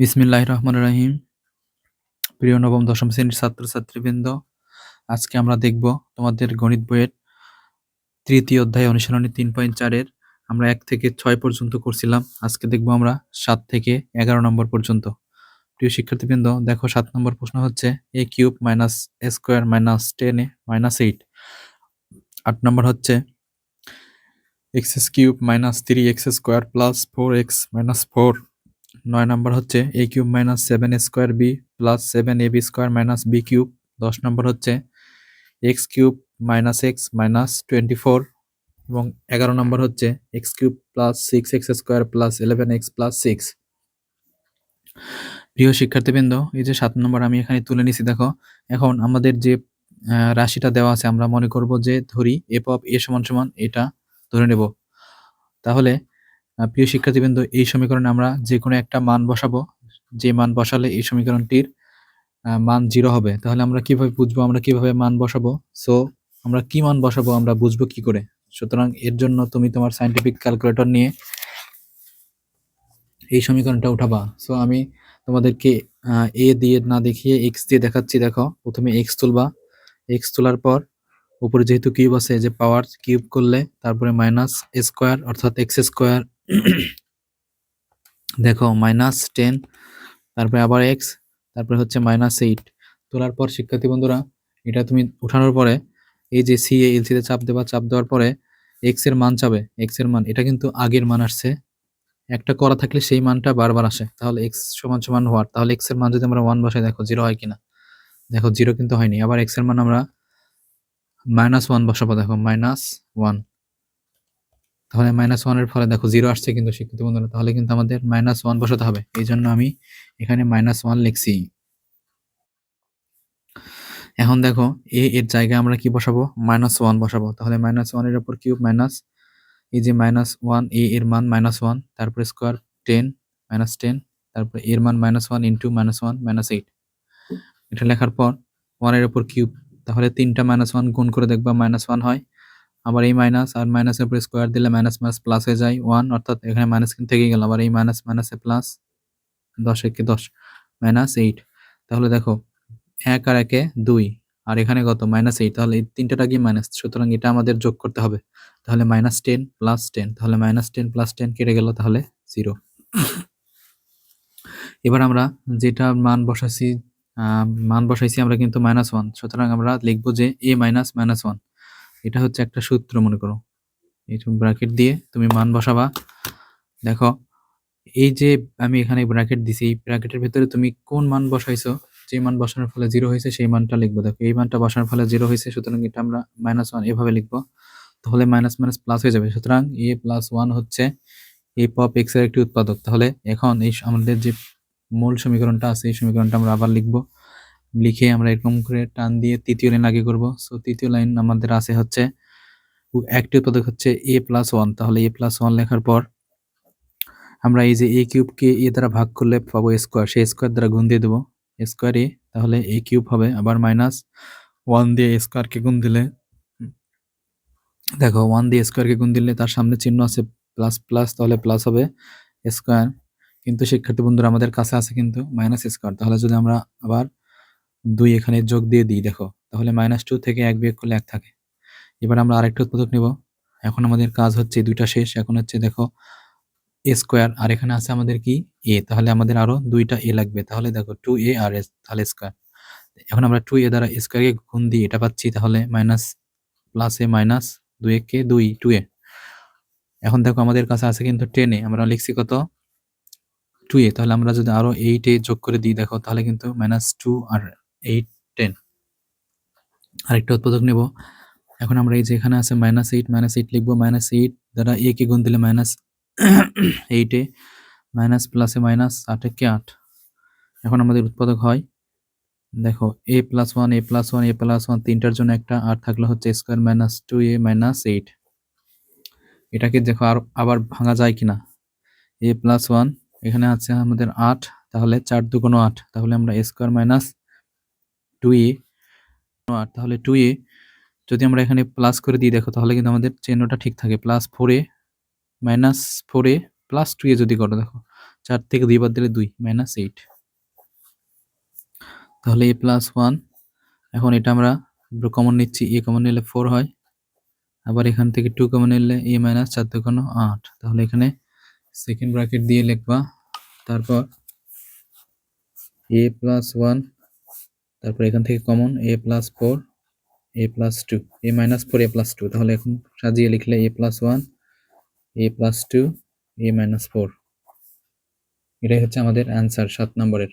বিসমিল্লাহ রহমান রাহিম। প্রিয় নবম, দশম শ্রেণির ছাত্রছাত্রীবৃন্দ, আজকে আমরা দেখব তোমাদের গণিত বইয়ের তৃতীয় অধ্যায় অনুশীলনী তিন পয়েন্ট চারের। আমরা এক থেকে ছয় পর্যন্ত করছিলাম। আজকে দেখব আমরা সাত থেকে এগারো নম্বর পর্যন্ত। প্রিয় শিক্ষার্থীবৃন্দ, দেখো সাত নম্বর প্রশ্ন হচ্ছে, A cube minus A square minus ten A minus eight. আট নম্বর হচ্ছে, X cube minus three X square plus four X minus four. নয় নম্বর হচ্ছে A cube minus seven square B plus seven A B square minus B cube. দশ নম্বর হচ্ছে X cube minus X minus twenty four এবং এগারো নম্বর হচ্ছে X cube plus six X square plus eleven X plus six. প্রিয় শিক্ষার্থীবৃন্দ, এই যে সাত নম্বর আমি এখানে তুলে নিছি, দেখো, এখন আমাদের যে রাশিটা দেওয়া আছে, আমরা মনে করব যে ধরি এফ অফ এ সমান সমান এটা ধরে নেব। তাহলে প্রিয় শিক্ষার্থীবৃন্দ, এই সমীকরণে আমরা যে কোনো একটা মান বসাবো। যে মান বসালে এই সমীকরণটির মান জিরো হবে। তাহলে আমরা কীভাবে বুঝব, আমরা কীভাবে মান বসাবো? সো আমরা কি মান বসাবো, আমরা বুঝব কি করে? সুতরাং এর জন্য তুমি তোমার সাইন্টিফিক ক্যালকুলেটর নিয়ে এই সমীকরণটা উঠাবা। সো আমি তোমাদেরকে এ দিয়ে না দেখিয়ে এক্স দিয়ে দেখাচ্ছি। দেখো, প্রথমে এক্স তুলবা। এক্স তোলার পর উপরে যেহেতু কিউব আছে, যে পাওয়ার কিউব করলে তারপরে মাইনাস স্কোয়ার অর্থাৎ এক্স স্কোয়ার দেখো মাইনাস টেন তারপরে আবার এক্স তারপরে হচ্ছে মাইনাস এইট তোলার পর, শিক্ষার্থী বন্ধুরা, এটা তুমি উঠানোর পরে, এই যে সি এলসিতে চাপ দেবা, চাপ দেওয়ার পরে এক্সের মান চাবে। এক্সের মান, এটা কিন্তু আগের মান আসছে। একটা করা থাকলে সেই মানটা বারবার আসে। তাহলে এক্স সমান সমান হওয়ার। তাহলে এক্সের মান যদি আমরা ওয়ান বসাই, দেখো জিরো হয় কিনা? দেখো জিরো কিন্তু হয়নি। আবার এক্সের মান আমরা মাইনাস ওয়ান বসাবো, দেখো মাইনাস ওয়ান তাহলে মাইনাস ওয়ানের ফলে দেখো জিরো আসছে কিন্তু শিক্ষিত বন্ধুরা, তাহলে কিন্তু আমাদের মাইনাস ওয়ান বসাতে হবে। এই জন্য আমি এখানে মাইনাস ওয়ান লিখছি। এখন দেখো এ এর জায়গায় আমরা কি বসাবো? মাইনাস ওয়ান বসাবো। তাহলে মাইনাস ওয়ানের উপর কিউব মাইনাস এই যে মাইনাস ওয়ান এ এর মান মাইনাস ওয়ান তারপরে স্কোয়ার টেন মাইনাস টেন তারপরে এর মান minus one into minus one minus eight এটা লেখার পর ওয়ানের উপর কিউব তাহলে তিনটা মাইনাস ওয়ান গুণ করে দেখবা মাইনাস ওয়ান হয়। আবার এই মাইনাস আর মাইনাসের উপরে স্কোয়ার দিলে মাইনাস মাইনাস প্লাস হয়ে যায় ওয়ান অর্থাৎ এখানে মাইনাস কিন্তু থেকে গেল। আবার এই মাইনাস মাইনাসে প্লাস দশ একে দশ মাইনাস এইট তাহলে দেখো, এক আর একে দুই, আর এখানে কত? মাইনাস এইট তাহলে এই তিনটাটা কি মাইনাস সুতরাং এটা আমাদের যোগ করতে হবে। তাহলে মাইনাস টেন প্লাস টেন তাহলে মাইনাস টেন প্লাস টেন কেটে গেল, তাহলে জিরো এবার আমরা যেটা মান বসাইছি মান বসাইছি আমরা কিন্তু মাইনাস ওয়ান সুতরাং আমরা লিখব যে এ মাইনাস মাইনাস ওয়ান এটা হচ্ছে একটা সূত্র, মনে করো। এই ব্র্যাকেট দিয়ে তুমি মান বসাবা। দেখো, এই যে আমি এখানে ব্র্যাকেট দিছি, এই ব্র্যাকেটের ভিতরে তুমি কোন মান বসাইছো? যে মান বসানোর ফলে জিরো হয়েছে, সেই মানটা লিখব। দেখো, এই মানটা বসানোর ফলে জিরো হয়েছে, সুতরাং এটা আমরা মাইনাস ওয়ান এভাবে লিখব। তাহলে মাইনাস মাইনাস প্লাস হয়ে যাবে। সুতরাং এ প্লাস ওয়ান হচ্ছে এ পপ এক্সের একটি উৎপাদক। তাহলে এখন এই আমাদের যে মূল সমীকরণটা আছে, এই সমীকরণটা আমরা আবার লিখব। লিখে আমরা এরকম করে টান দিয়ে তৃতীয় লাইন আগে করব। সো তৃতীয় লাইন আমাদের আছে হচ্ছে একটি উৎপাদক হচ্ছে এ প্লাস ওয়ান তাহলে এ প্লাস ওয়ান লেখার পর আমরা এই যে এ কিউবকে এ দ্বারা ভাগ করলে পাবো স্কোয়ার সেই স্কোয়ার দ্বারা গুণ দিয়ে দেবো। স্কোয়ার এ তাহলে এ কিউব হবে। আবার মাইনাস ওয়ান দিয়ে স্কোয়ারকে গুণ দিলে, দেখো ওয়ান দিয়ে স্কোয়ারকে গুণ দিলে তার সামনে চিহ্ন আছে প্লাস প্লাস তাহলে প্লাস হবে স্কোয়ার কিন্তু শিক্ষার্থী বন্ধুরা, আমাদের কাছে আছে কিন্তু মাইনাস স্কোয়ার তাহলে যদি আমরা আবার দুই এখানে যোগ দিয়ে দিই, দেখো। তাহলে মাইনাস টু থেকে এক বিয়োগ করলে এক থাকে। এবার আমরা আরেকটা উৎপাদক নেব। এখন আমাদের কাজ হচ্ছে দুইটা শেষ। এখন হচ্ছে দেখো এ স্কোয়ার আর এখানে আছে আমাদের কি? এ তাহলে আমাদের আরও দুইটা এ লাগবে। তাহলে দেখো টু এ আর এস তাহলে স্কোয়ার এখন আমরা টু এ দ্বারা স্কোয়ারকে গুণ দিই এটা পাচ্ছি, তাহলে মাইনাস প্লাস এ মাইনাস দুই কে দুই টু এ এখন দেখো আমাদের কাছে আছে কিন্তু টেনে আমরা লিখছি কত? টু এ তাহলে আমরা যদি আরও এইট যোগ করে দিই, দেখো, তাহলে কিন্তু মাইনাস টু আর এইট টেন আরেকটা উৎপাদক নেব। এখন আমরা এই যে এখানে আছে মাইনাস এইট মাইনাস এইট লিখব। মাইনাস এইট দ্বারা এ কে গুণ দিলে মাইনাস এইটে মাইনাস প্লাসে মাইনাস আটে কে আট। এখন আমাদের উৎপাদক হয়, দেখো A plus one A plus one A plus one তিনটার জন্য একটা আট থাকলে হচ্ছে square minus two A minus eight এটাকে দেখো আর আবার ভাঙা যায় কিনা। এ প্লাস ওয়ান এখানে আছে আমাদের আট, তাহলে চার দুগুণ আট। তাহলে আমরা স্কোয়ার মাইনাস টু এ আট তাহলে টু এ যদি আমরা এখানে প্লাস করে দিই, দেখো তাহলে কিন্তু আমাদের চিহ্নটা ঠিক থাকে। Plus four A minus four A plus two A যদি করো, দেখো, চার থেকে দুই বাদ দিলে দুই মাইনাস এইট তাহলে এ প্লাস ওয়ান এখন এটা আমরা কমন নিচ্ছি, এ কমন নিলে ফোর হয়। আবার এখান থেকে টু কমন নিলে এ মাইনাস চার দুগুণ আট। তাহলে এখানে সেকেন্ড ব্র্যাকেট দিয়ে লিখবা, তারপর এ প্লাস ওয়ান তারপর এখান থেকে common A plus four A plus two A minus four A plus two তাহলে এখন সাজিয়ে লিখলে A plus one A plus two A minus four এটাই হচ্ছে আমাদের অ্যান্সার সাত নম্বরের।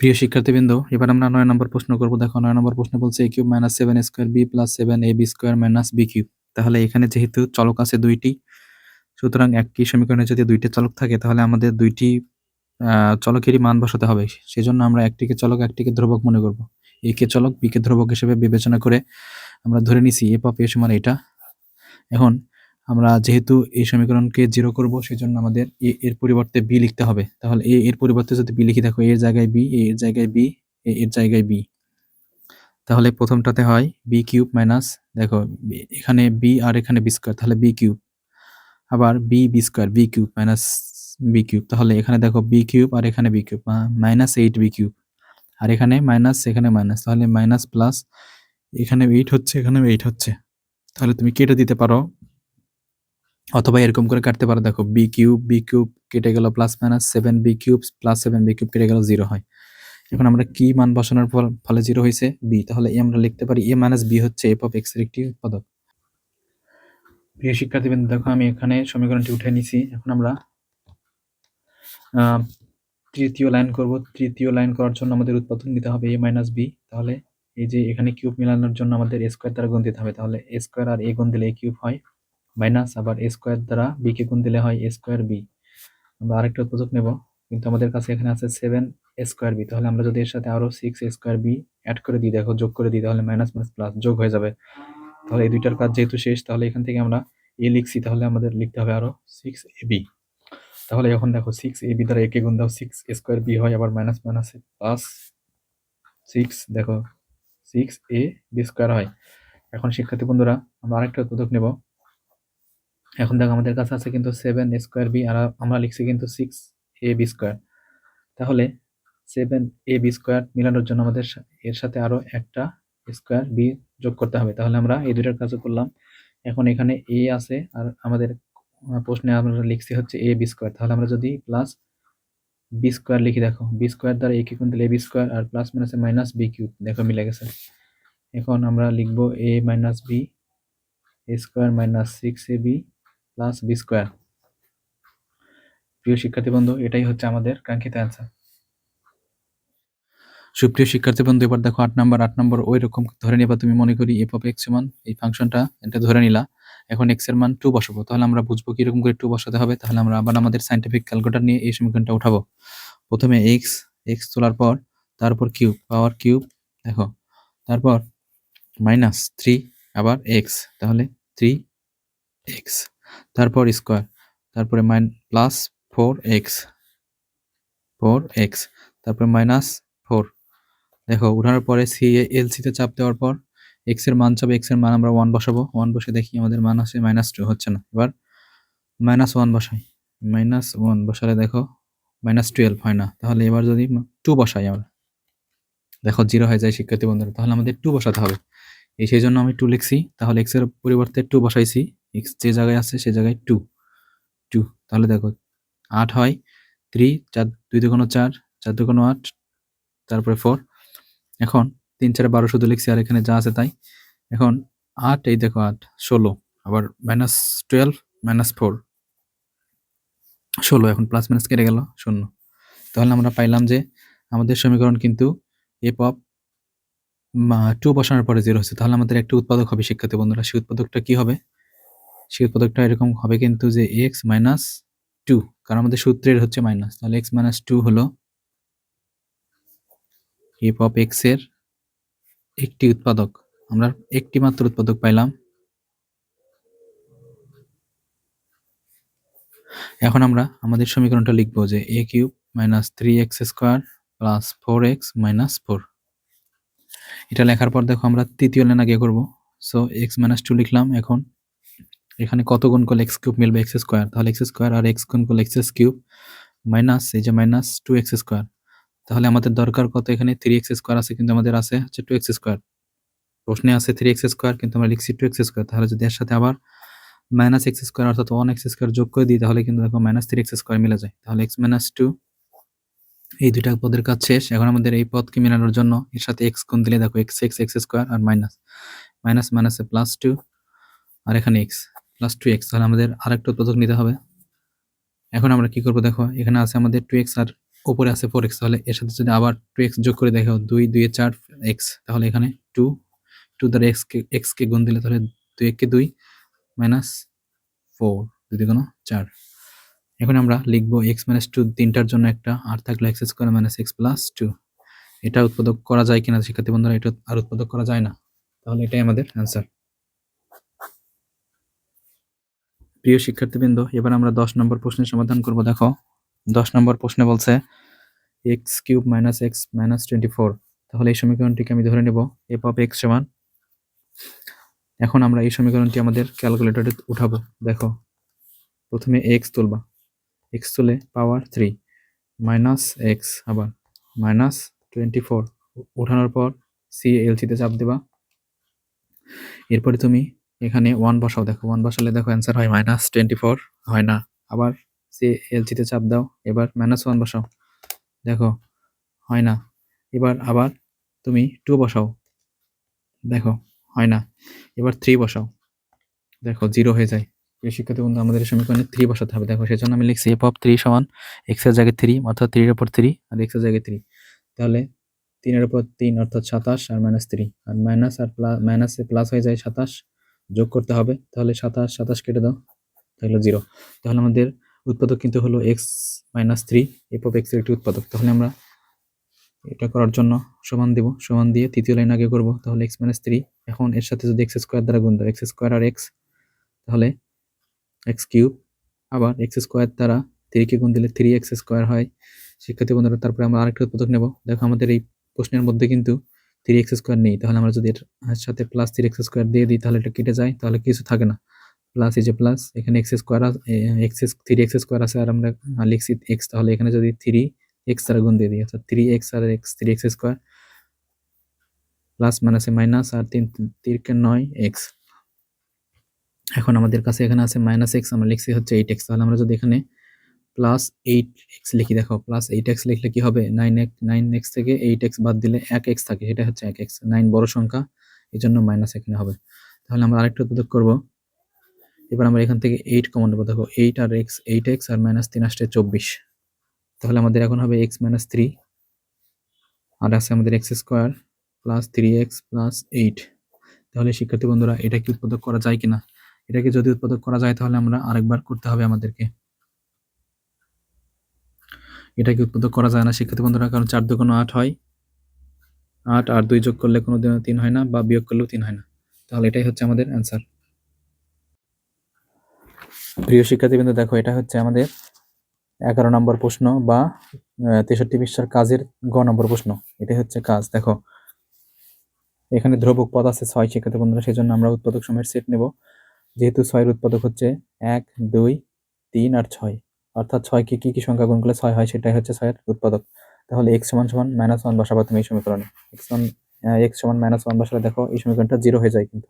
প্রিয় শিক্ষার্থীবৃন্দ, এবার আমরা নয় নম্বর প্রশ্ন করব। দেখো, নয় নম্বর প্রশ্ন বলছে A cube minus seven square B plus seven A B square minus B cube তাহলে এখানে যেহেতু চলক আছে দুইটি, সুতরাং একই সমীকরণে যদি দুইটি চলক থাকে, তাহলে আমাদের দুইটি চলকেরই মান বসাতে হবে। সেজন্য আমরা একটিকে চলক, একটিকে ধ্রুবক মনে করব। এ কে চলক বি কে ধ্রুবক হিসেবে বিবেচনা করে আমরা ধরে নিছি এ পাপ এ সমান এটা। এখন আমরা যেহেতু এই সমীকরণকে জিরো করব, সেজন্য আমাদের এ এর পরিবর্তে বি লিখতে হবে। তাহলে এ এর পরিবর্তে যদি বি লিখি, দেখো এর জায়গায় বি এ এর জায়গায় বি এ এর জায়গায় বি তাহলে প্রথমটাতে হয় বি কিউব মাইনাস, দেখো এখানে বি আর এখানে বি স্কোয়ার, তাহলে বি কিউব। আবার B B square B cube minus B cube তাহলে এখানে দেখো বি কিউব আর এখানে B cube minus eight B cube আর এখানে মাইনাস এখানে মাইনাস তাহলে মাইনাস প্লাস এখানে এইট হচ্ছে এখানে এইট হচ্ছে। তাহলে তুমি কেটে দিতে পারো। অথবা এরকম করে কাটতে পারো। দেখো বি কিউব বি কিউব কেটে গেল plus minus seven B cube plus seven B cube কেটে গেল জিরো হয়। এখন আমরা কি মান বসানোর ফল- জিরো হয়েছে? বি তাহলে এ আমরা লিখতে পারি এ মাইনাস বি হচ্ছে এফ অফ এক্সের একটি উৎপাদক। প্রিয় শিক্ষার্থীবৃন্দ, দেখো আমি এখানে সমীকরণটি উঠে নিছি। এখন আমরা তৃতীয় লাইন করব। তৃতীয় লাইন করার জন্য আমাদের উৎপাদন নিতে হবে এ মাইনাস বি তাহলে এই যে এখানে কিউব মিলানোর জন্য আমাদের স্কোয়ার দ্বারা গুণ দিতে হবে। তাহলে স্কোয়ার আর এ গুণ দিলে এ কিউব হয়। মাইনাস আবার এ স্কোয়ার দ্বারা বি কে গুণ দিলে হয় এ স্কোয়ার বি আমরা আরেকটা উৎপাদক নেব। কিন্তু আমাদের কাছে এখানে আছে সেভেন স্কোয়ার বি তাহলে আমরা যদি এর সাথে আরও সিক্স স্কোয়ার বি অ্যাড করে দিই, দেখো যোগ করে দিই, তাহলে মাইনাস মাইনাস প্লাস যোগ হয়ে যাবে। তাহলে এই দুইটার কাজ যেহেতু শেষ, তাহলে এখান থেকে আমরা এ লিখছি। তাহলে আমাদের লিখতে হবে আরও সিক্স এ বি তাহলে এখন দেখো সিক্স এ বি দ্বারা একে গুণ দাও সিক্স স্কোয়ার বি হয়, আবার মাইনাস মাইনাস প্লাস সিক্স দেখো সিক্স এ বি স্কোয়ার হয়। এখন শিক্ষার্থী বন্ধুরা, আমরা আরেকটা উৎপাদক নেব। এখন দেখো আমাদের কাছে আছে কিন্তু সেভেন স্কোয়ার বি আর আমরা লিখছি কিন্তু সিক্স এ বি স্কোয়ার তাহলে সেভেন এ বি স্কোয়ার মিলানোর জন্য আমাদের এর সাথে আরও একটা স্কোয়ার বি যোগ করতে হবে। তাহলে আমরা এই দুইটার কাজও করলাম। এখন এখানে এ আছে, আর আমাদের প্রশ্নে আমরা লিখছি হচ্ছে এ বি স্কোয়ার তাহলে আমরা যদি প্লাস বি স্কোয়ার লিখি, দেখো বি স্কোয়ার দ্বারা এ কি দিলে এ বি স্কোয়ার আর প্লাস মাইনাসে মাইনাস বি কিউব, দেখো, মিলে গেছে। এখন আমরা লিখব a minus b a square minus six a b plus b square প্রিয় শিক্ষার্থী বন্ধু, এটাই হচ্ছে আমাদের কাঙ্ক্ষিত অ্যান্সার সুপ্রিয় শিক্ষার্থী বন্ধু, এবার দেখো, আট নম্বর আট নম্বর ওই রকম ধরে নিবা তুমি, মনে করি এফ অফ এক্স সমান, এই ফাংশনটা এটা ধরে নিলা। এখন এক্সের মান টু বসাবো। তাহলে আমরা বুঝব কীরকম করে টু বসাতে হবে। তাহলে আমরা আবার আমাদের সাইন্টিফিক ক্যালকুলেটর নিয়ে এই সমীকরণটা উঠাবো। প্রথমে এক্স এক্স তোলার পর তারপর কিউব পাওয়ার কিউব, দেখো। তারপর মাইনাস থ্রি আবার এক্স তাহলে থ্রি এক্স তারপর স্কোয়ার তারপরে mine plus four x four x তারপরে মাইনাস ফোর দেখো, উঠানোর পরে সি এল সিতে চাপ দেওয়ার পর এক্সের মান চাপে এক্সের মান আমরা ওয়ান বসাবো। ওয়ান বসে দেখি আমাদের মান আসে মাইনাস টু হচ্ছে না। এবার মাইনাস ওয়ান বসাই। মাইনাস ওয়ান বসালে দেখো মাইনাস টুয়েলভ হয় না। তাহলে এবার যদি টু বসাই আমরা, দেখো জিরো হয়ে যায় শিক্ষার্থী বন্ধুরা। তাহলে আমাদের টু বসাতে হবে। এই সেই জন্য আমি টু লিখছি। তাহলে এক্সের পরিবর্তে টু বসাইছি। এক্স যে জায়গায় আছে সে জায়গায় টু টু তাহলে দেখো আট হয় থ্রি চার, দুই দুগুণ চার চার দুগুণ আট, তারপরে ফোর এখন তিন চারে বারো শুধু লিখছি, আর এখানে যা আছে তাই। এখন আট, এই দেখো আট, ষোলো, আবার মাইনাস টুয়েলভ মাইনাস ফোর ষোলো, এখন প্লাস মাইনাস কেটে গেল, শূন্য। তাহলে আমরা পাইলাম যে আমাদের সমীকরণ কিন্তু এ পপ টু বসানোর পরে জিরো হচ্ছে। তাহলে আমাদের একটা উৎপাদক হবে শিক্ষার্থী বন্ধুরা। সেই উৎপাদকটা কি হবে? সেই উৎপাদকটা এরকম হবে কিন্তু যে এক্স মাইনাস টু কারণ আমাদের সূত্রের হচ্ছে মাইনাস তাহলে এক্স মাইনাস টু হলো এফ অফ এক্সের একটি উৎপাদক। আমরা একটি মাত্র উৎপাদক পাইলাম। এখন আমরা আমাদের সমীকরণটা লিখব যে a cube minus three x square plus four x minus four. এটা লেখার পর দেখো আমরা তৃতীয় লাইন আগে করব। সো এক্স মাইনাস টু লিখলাম। এখন এখানে কত গুণ করলে এক্স কিউব মিলবে? X square. তাহলে এক্স স্কোয়ার আর এক্স গুণ করলে এক্স কিউব মাইনাস এই যে মাইনাস টু এক্স স্কোয়ার। তাহলে আমাদের দরকার কত? এখানে থ্রি এক্স স্কোয়ার আছে কিন্তু আমাদের আছে হচ্ছে টু এক্স স্কোয়ার প্রশ্নে আছে থ্রি এক্স স্কোয়ার কিন্তু আমরা লিখছি টু এক্স স্কোয়ার তাহলে যদি এর সাথে আবার মাইনাস এক্স স্কোয়ার অর্থাৎ ওয়ান এক্স স্কোয়ার যোগ করে দিই, তাহলে কিন্তু দেখো মাইনাস থ্রি এক্স স্কোয়ার মিলে যায়। তাহলে এক্স মাইনাস টু এই দুইটা পদের কাজ শেষ। এখন আমাদের এই পদকে মেলানোর জন্য এর সাথে এক্স গুণ দিলে দেখো এক্স এক্স এক্স স্কোয়ার আর মাইনাস মাইনাস মাইনাসে প্লাস টু আর এখানে এক্স প্লাস টু এক্স তাহলে আমাদের আরেকটা উৎপাদক নিতে হবে। এখন আমরা কি করব দেখো? এখানে আছে আমাদের টু এক্স আর উপরে আছে ফোর এক্স তাহলে এর সাথে যদি আবার টু এক্স যোগ করে দেখো, দুই দুই চার এক্স তাহলে এখানে টু টু দ্বারা এক্স কে এক্স কে গুণ দিলে তাহলে দুই এককে দুই মাইনাস ফোর দুই কোনো চার। এখন আমরা লিখব এক্স মাইনাস টু তিনটার জন্য একটা আর থাকল x square minus x plus two এটা উৎপাদক করা যায় কিনা শিক্ষার্থী বন্ধুরা, এটা আর উৎপাদক করা যায় না। তাহলে এটাই আমাদের অ্যান্সার প্রিয় শিক্ষার্থীবৃন্দ, এবার আমরা দশ নম্বর প্রশ্নের সমাধান করব, দেখো। দশ নম্বর প্রশ্নে বলছে x cube minus x minus twenty four. তাহলে এই সমীকরণটিকে আমি ধরে নেব এফ অফ এক্স সমান। এখন আমরা এই সমীকরণটি আমাদের ক্যালকুলেটরে উঠাবো। দেখো, প্রথমে এক্স তুলবা। এক্স তুলে পাওয়ার থ্রি মাইনাস এক্স আবার, মাইনাস টোয়েন্টি ফোর। উঠানোর পর সি এলসিতে চাপ দেবা। এরপরে তুমি এখানে ওয়ান বসাও। দেখো ওয়ান বসালে দেখো অ্যান্সার হয় মাইনাস টোয়েন্টি ফোর, হয় না। আবার সি এলসিতে চাপ দাও। এবার মাইনাস ওয়ান বসাও। দেখো, হয় না। এবার আবার তুমি টু বসাও। দেখো, হয় না। এবার থ্রি বসাও। দেখো জিরো হয়ে যায়। প্রিয় শিক্ষার্থী বন্ধু, আমাদের সমীকরণে থ্রি বসাতে হবে। দেখো, সেজন্য আমি লিখছি এফ অফ থ্রি সমান এক্সের জায়গায় থ্রি অর্থাৎ থ্রির উপর থ্রি আর এক্সের জায়গায় থ্রি তাহলে তিনের ওপর তিন অর্থাৎ সাতাশ আর মাইনাস থ্রি আর মাইনাস আর প্লাস মাইনাসে প্লাস হয়ে যায় সাতাশ। যোগ করতে হবে। তাহলে সাতাশ সাতাশ কেটে দাও। তাহলে জিরো তাহলে আমাদের উৎপাদক কিন্তু হলো x minus three f of এক্সের একটি উৎপাদক। তাহলে আমরা এটা করার জন্য সমান দিব, সমান দিয়ে তৃতীয় লাইন আগে করব। তাহলে এক্স মাইনাস থ্রি এখন এর সাথে যদি এক্স স্কোয়ার দ্বারা গুণ দাও এক্স স্কোয়ার আর এক্স তাহলে এক্স কিউব আবার এক্স স্কোয়ার দ্বারা থ্রিকে গুণ দিলে থ্রি এক্স স্কোয়ার হয়। শিক্ষার্থী বন্ধুরা, তারপরে আমরা আরেকটা উৎপাদক নেব। দেখো আমাদের এই প্রশ্নের মধ্যে কিন্তু থ্রি এক্স স্কোয়ার নেই। তাহলে আমরা যদি এর সাথে প্লাস থ্রি এক্স স্কোয়ার দিয়ে দিই, তাহলে এটা কেটে যায়। তাহলে কিছু থাকে না। প্লাস এই যে প্লাস এখানে x square x three x square আছে, আর আমরা লিখছি এক্স তাহলে এখানে যদি থ্রি এক্স দ্বারা গুণ দিয়ে দিই, অর্থাৎ থ্রি এক্স আর x three x square plus মাইনাসে মাইনাস আর তিন তিরকে নয় এক্স এখন আমাদের কাছে এখানে আছে মাইনাস এক্স আমরা লিখছি হচ্ছে এইট এক্স তাহলে আমরা যদি এখানে প্লাস এইট এক্স লিখি, দেখো প্লাস এইট এক্স লিখলে কি হবে? নাইন এক্স নাইন এক্স থেকে এইট এক্স বাদ দিলে এক এক্স থাকে, এটা হচ্ছে এক এক্স নাইন বড় সংখ্যা এই জন্য মাইনাস এখানে হবে। তাহলে আমরা আরেকটা উৎপাদক করব। এবার আমরা এখান থেকে এইট কমন নেব। দেখো এইট আর এক্স এইট এক্স আর মাইনাস তিন আসছে চব্বিশ। তাহলে আমাদের এখন হবে এক্স মাইনাস থ্রি আর আছে আমাদের x square plus three x plus eight তাহলে শিক্ষার্থী বন্ধুরা, এটা কি উৎপাদক করা যায় কিনা? এটাকে যদি উৎপাদক করা যায়, তাহলে আমরা আরেকবার করতে হবে আমাদেরকে। এটা কি উৎপাদক করা যায় না শিক্ষার্থী বন্ধুরা? কারণ চার দুগুণ আট হয়। আট আর দুই যোগ করলে কোনো দিনও তিন হয় না বা বিয়োগ করলেও তিন হয় না। তাহলে এটাই হচ্ছে আমাদের অ্যান্সার প্রিয় দেখো, এটা হচ্ছে আমাদের এগারো নম্বর প্রশ্ন বা তেষট্টি পৃষ্ঠার কাজের গ নম্বর প্রশ্ন। এটাই হচ্ছে কাজ, দেখো। এখানে ধ্রুবক পদ আছে ছয়, শিক্ষার্থী বন্ধুরা সেই জন্য আমরা উৎপাদক সময়ের সেট নেব। যেহেতু ছয়ের উৎপাদক হচ্ছে এক, দুই, তিন আর ছয়। অর্থাৎ ছয়কে কি কি সংখ্যা গুণ করলে ছয় হয়, সেটাই হচ্ছে ছয়ের উৎপাদক। তাহলে এক্স সমান সমান মাইনাস ওয়ান বসাবো তুমি এই সমীকরণে। এক্স ওয়ান এক্স সমান মাইনাস ওয়ান বসালে দেখো, এই সমীকরণটা জিরো হয়ে যায় কিন্তু।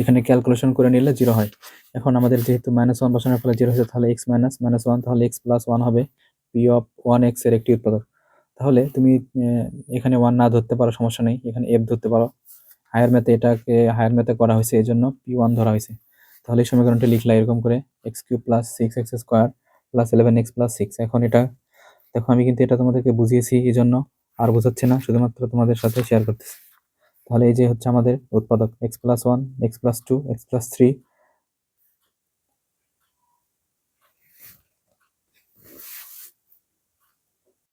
এখানে ক্যালকুলেশন করে নিলে জিরো হয়। এখন আমাদের যেহেতু মাইনাস ওয়ান বসানোর ফলে জিরো হয়েছে, তাহলে এক্স মাইনাস মাইনাস ওয়ান তাহলে এক্স প্লাস ওয়ান হবে। পি অফ ওয়ান এক্সের একটি উৎপাদক। তাহলে তুমি এখানে ওয়ান না ধরতে পারো, সমস্যা নেই। এখানে এফ ধরতে পারো। হায়ার ম্যাথে এটাকে হায়ার ম্যাথে করা হয়েছে এই জন্য পি ওয়ান ধরা হয়েছে। তাহলে এই সমীকরণটা লিখলা এরকম করে x cube plus six x square plus eleven x plus six এখন এটা, দেখো আমি কিন্তু এটা তোমাদেরকে বুঝিয়েছি এই জন্য আর বোঝাচ্ছে না, শুধুমাত্র তোমাদের সাথে শেয়ার করতেছি। তাহলে এই যে হচ্ছে আমাদের উৎপাদক x plus one x plus two x plus three